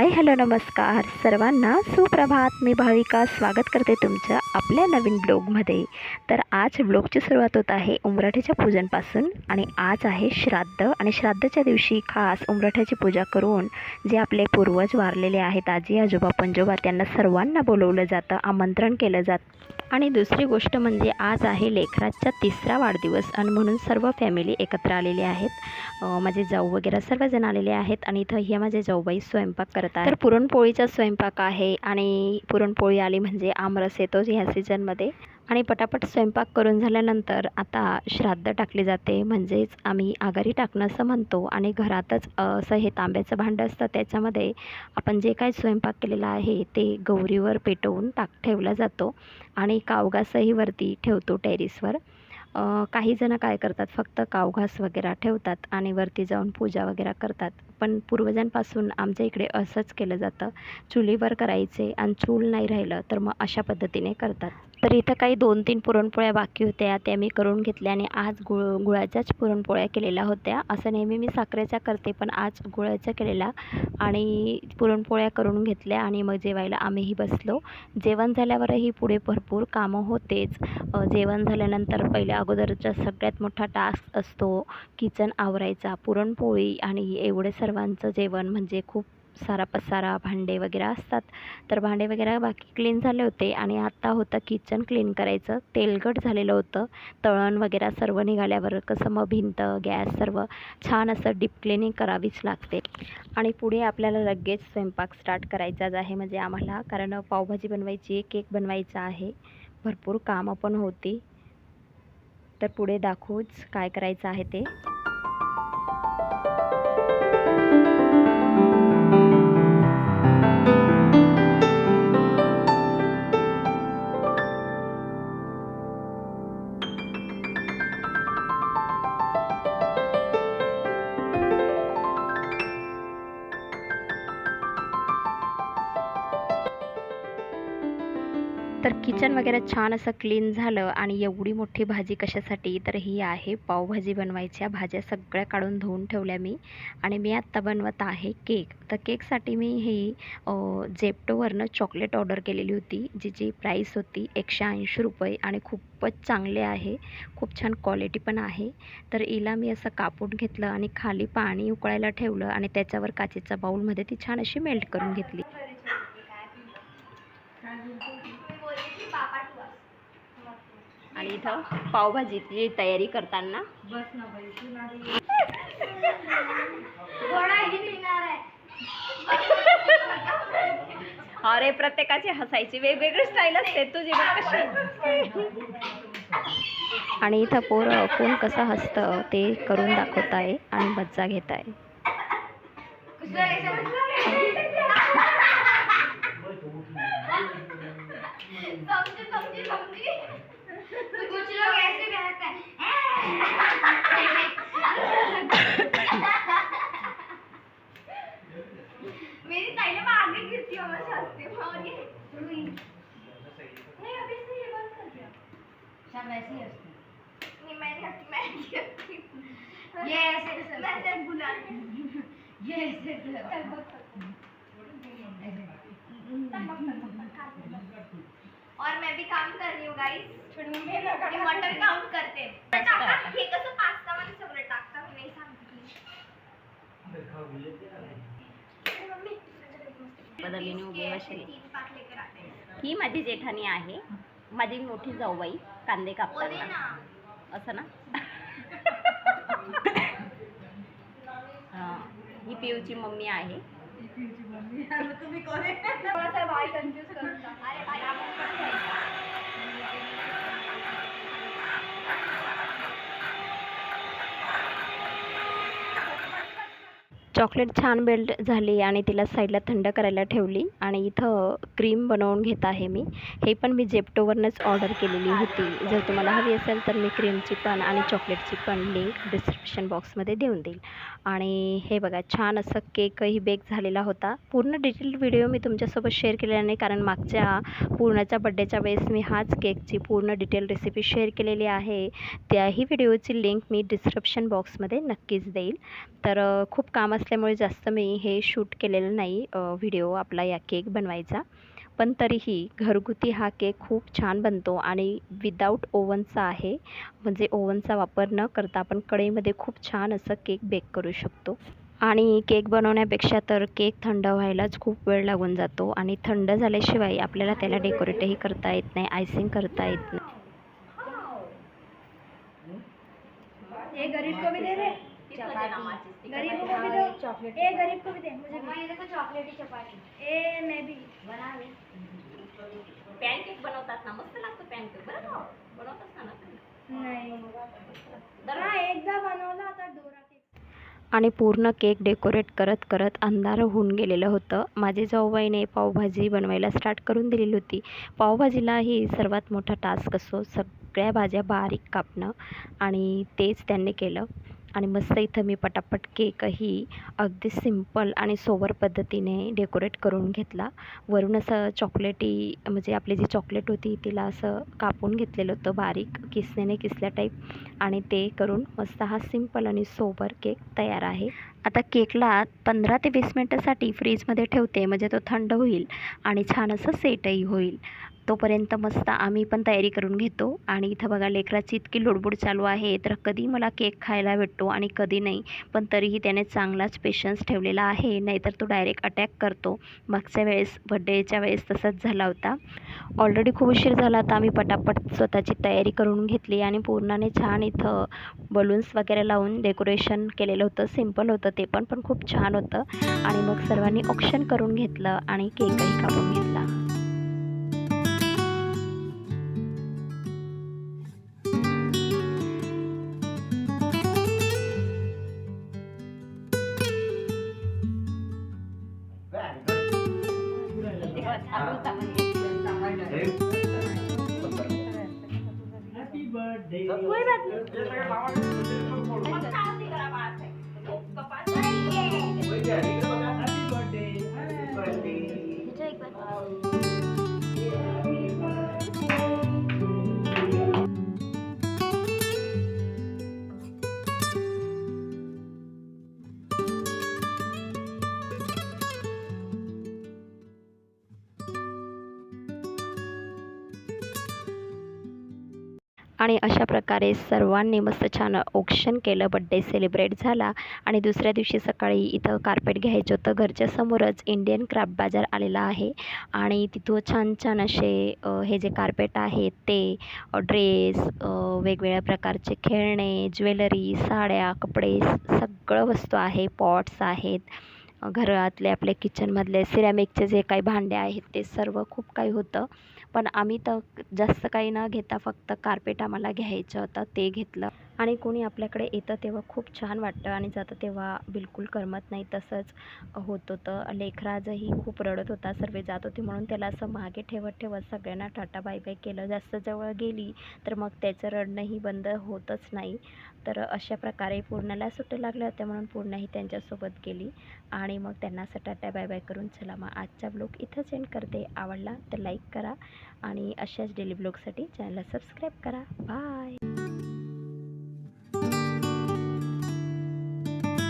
Hi hello नमस्कार. सर्वांना सुप्रभात. मी भाविका. स्वागत करते तुमचं आपल्या नवीन ब्लॉगमध्ये. तर आज ब्लॉगची सुरुवात होत आहे उमराठ्याच्या पूजनपासून आणि आज आहे श्राद्ध. आणि श्राद्धच्या दिवशी खास उमराठ्याची पूजा करून जे आपले पूर्वज वारलेले आहेत आजी आजोबा पंजोबा त्यांना सर्वांना बोलवलं जातं आमंत्रण केलं जातं आणि दुसरी गोष्ट म्हणजे आज आहे लेखराजचा तिसरा वाढदिवस आणि म्हणून सर्व फॅमिली एकत्र आलेली आहेत. माझे जाऊ वगैरे सर्वजण आलेले आहेत आणि इथं हे माझे जाऊबाई स्वयंपाक करत आहेत. तर पुरणपोळीचा स्वयंपाक आहे आणि पुरणपोळी आली म्हणजे आमरस येतोच ह्या सीझनमध्ये आणि पटापट स्वयंपाक करून झाल्यानंतर आता श्राद्ध टाकले जाते. म्हणजेच आम्ही आघारी टाकणं असं म्हणतो आणि घरातच असं हे तांब्याचं भांडं असतं त्याच्यामध्ये आपण जे काही स्वयंपाक केलेला आहे ते गौरीवर पेटवून टाक ठेवला जातो आणि कावगासही वरती ठेवतो टेरिसवर. काही जण काय करतात फक्त कावघास वगैरे ठेवतात आणि वरती जाऊन पूजा वगैरे करतात. पण पूर्वजांपासून आमच्या इकडे असंच केलं जातं. चुलीवर करायचे आणि चूल नाही राहिलं तर मग अशा पद्धतीने करतात. तर इथं काही दोन तीन पुरणपोळ्या बाकी होत्या त्या मी करून घेतल्या आणि आज गुळ गुळाच्याच पुरणपोळ्या केलेल्या होत्या. असं नेहमी मी साखरेच्या करते पण आज गुळाच्या केलेल्या आणि पुरणपोळ्या करून घेतल्या आणि मग जेवायला आम्हीही बसलो. जेवण झाल्यावरही पुढे भरपूर कामं होतेच. जेवण झाल्यानंतर पहिल्या अगोदरचा सगळ्यात मोठा टास्क असतो किचन आवरायचा पुरणपोळी आणि एवढे सर्वांचं जेवण म्हणजे खूप सारा पसारा भांडे वगैरे असतात. तर भांडे वगैरे बाकी क्लीन झाले होते आणि आत्ता होतं किचन क्लीन करायचं. तेलकट झालेलं होतं. तळण वगैरे सर्व निघाल्यावर कसं मग भिंत गॅस सर्व छान असं डीप क्लिनिंग करावीच लागते. आणि पुढे आपल्याला लगेच स्वयंपाक स्टार्ट करायचाच आहे म्हणजे आम्हाला. कारण पावभाजी बनवायची एक केक बनवायचा आहे. भरपूर कामं पण होती. तर पुढे दाखवूच काय करायचं आहे ते. तर किचन वगैरे छान असं क्लीन झालं आणि एवढी मोठी भाजी कशासाठी? तर ही आहे पावभाजी बनवायच्या भाज्या सगळ्या काढून धुवून ठेवल्या मी आणि मी आत्ता बनवत आहे केक तर केकसाठी मी ही झेप्टोवरनं जेप्टोवरनं चॉकलेट ऑर्डर केलेली होती जिची प्राईस होती एकशे ऐंशी रुपये आणि खूपच चांगले आहे. खूप छान क्वालिटी पण आहे. तर हिला मी असं कापून घेतलं आणि खाली पाणी उकळायला ठेवलं आणि त्याच्यावर काचेच्या बाऊलमध्ये ती छान अशी मेल्ट करून घेतली. इथं पावभाजीची तयारी करताना. अरे प्रत्येकाची हसायची वेगवेगळी स्टाईल असते. तुझी कशी. आणि इथं पोरं कोण कसं हसतं ते करून दाखवत आहे आणि मज्जा घेत आहे समझे समझे समझे कुछ लोग ऐसे कहते हैं मेरी ताईने मैं आगे गिरती हूँ मैं हंसती हूँ और ये रुई नहीं अभी से ये बंद कर दिया सब ऐसे ही हंसते नहीं मैं नहीं हंसती मैं नहीं हंसती हूँ। ये ऐसे ऐसे मैं हंसते सिर्फ बुला ये ऐसे ऐसे चल हंसते। बस ऐसे। और मैं भी काम कर रही हूँ गाइस मटन काउंट करते टाका हे कसं पास्ता मध्ये सगळं टाकता मी नाही सांगते माझी जेठाणी आहे. माझी मोठी जाऊबाई कांदे कापताना. ना. असं ना हां ही पिऊची मम्मी आहे. तुम्ही कोण चॉकलेट छान बेल्ट झाली आणि तिला साईडला थंड करायला ठेवली आणि इथं क्रीम बनवून घेत आहे मी. हे पण मी जेप्टोवरनंच ऑर्डर केलेली होती. जर तुम्हाला हवी असेल तर मी क्रीमची पण आणि चॉकलेटची पण लिंक डिस्क्रिप्शन बॉक्समध्ये देऊन देईल. आणि हे बघा छान असं केकही बेक झालेला होता. पूर्ण डिटेल व्हिडिओ मी तुमच्यासोबत शेअर केलेला नाही कारण मागच्या पूर्णाच्या बड्डेच्या वेळेस मी हाच केकची पूर्ण डिटेल रेसिपी शेअर केलेली आहे. त्याही व्हिडिओची लिंक मी डिस्क्रिप्शन बॉक्समध्ये नक्कीच देईल. तर खूप काम असलं असल्यामुळे जास्त मी हे शूट केलेलं नाही व्हिडिओ आपला या केक बनवायचा. पण तरीही घरगुती हा केक खूप छान बनतो आणि विदाऊट ओव्हनचा आहे. म्हणजे ओव्हनचा वापर न करता आपण कढईमध्ये खूप छान असं केक बेक करू शकतो. आणि केक बनवण्यापेक्षा तर केक थंड व्हायलाच खूप वेळ लागून जातो आणि थंड झाल्याशिवाय आपल्याला त्याला डेकोरेटही करता येत नाही आयसिंग करता येत नाही. गरीब को भी दे चॉकलेट ए गरीब को भी दे मुझे भी। ये देखो चॉकलेटी चपाती. ए मैं भी बना ले पॅनकेक बनवतात ना मस्त लागतो पॅनकेक बरं बनवतात ना नाही. एकदा बनवला होता डोरा केक आणि पूर्ण केक डेकोरेट करत करत अंधार होऊन गेलेलं होतं. माझी जाऊबाईने पावभाजी बनवायला स्टार्ट करून दिलेली होती. पावभाजीलाही सर्वात मोठा टास्क असतो सगळ्या भाज्या बारीक कापणं. आणि तेच त्यांनी केलं. आणि मस्त इथं मी पटापट केकही अगदी सिंपल आणि सोवर पद्धतीने डेकोरेट करून घेतला. वरून असं चॉकलेटी म्हणजे आपली जी चॉकलेट होती तिला असं कापून घेतलेलं होतं बारीक किसनेने किसल्या टाईप. आणि ते करून मस्त हा सिंपल आणि सोबर केक तयार आहे. आता केकला पंधरा ते वीस मिनटासाठी फ्रीजमध्ये ठेवते म्हणजे तो थंड होईल आणि छान असं सेटही होईल. तोपर्यंत मस्त आम्ही पण तयारी करून घेतो. आणि इथं बघा लेकराची इतकी लुडबुड चालू आहे. तर कधी मला केक खायला भेटतो आणि कधी नाही. पण तरीही त्याने चांगलाच पेशन्स ठेवलेला आहे. नाहीतर तो डायरेक्ट अटॅक करतो. मागच्या वेळेस बड्डेच्या वेळेस तसाच झाला होता. ऑलरेडी खूप उशीर झाला तर आम्ही पटापट स्वतःची तयारी करून घेतली आणि पूर्णाने छान इथं बलून्स वगैरे लावून डेकोरेशन केलेलं होतं. सिंपल होतं ते पण पण खूप छान होतं. आणि मग सर्वांनी ऑप्शन करून घेतलं आणि केकही कापून घेतला. Happy birthday. आणि अशा प्रकारे सर्वांनी मस्त छान ऑक्शन केलं बड्डे सेलिब्रेट झाला आणि दुसऱ्या दिवशी सकाळी इथं कार्पेट घ्यायचं होतं. घरच्या समोरच इंडियन क्राफ्ट बाजार आलेला आहे आणि तिथं छान छान असे हे जे कार्पेट आहेत ते ड्रेस वेगवेगळ्या प्रकारचे खेळणे ज्वेलरी साड्या कपडे सगळं वस्तू आहे. पॉट्स आहेत घरातले आपले किचनमधले सिरॅमिकचे जे काही भांडे आहेत ते सर्व खूप काही होतं. पण आम्ही तर जास्त काही न घेता फक्त कार्पेट आम्हाला घ्यायचं होतं ते घेतलं. आणि कोणी आपल्याकडे येतं तेव्हा खूप छान वाटतं आणि जातं तेव्हा बिलकुल करमत नाही तसंच होत होतं. लेखराजही खूप रडत होता सर्व जात होते म्हणून त्याला असं मागे ठेवत ठेवत सगळ्यांना टाटा बाय बाय केलं. जास्त जवळ गेली तर मग त्याचं रडणंही बंद होतच नाही. तर अशा प्रकारे पूर्णाला सुट्ट्या लागल्या होत्या म्हणून पूर्णाही त्यांच्यासोबत गेली आणि मग त्यांना असं टाटा बाय बाय करून चला मग आजचा ब्लॉग इथंच एंड करते. आवडला तर लाईक करा आणि अशाच डेली ब्लॉगसाठी चॅनलला सबस्क्राईब करा. बाय.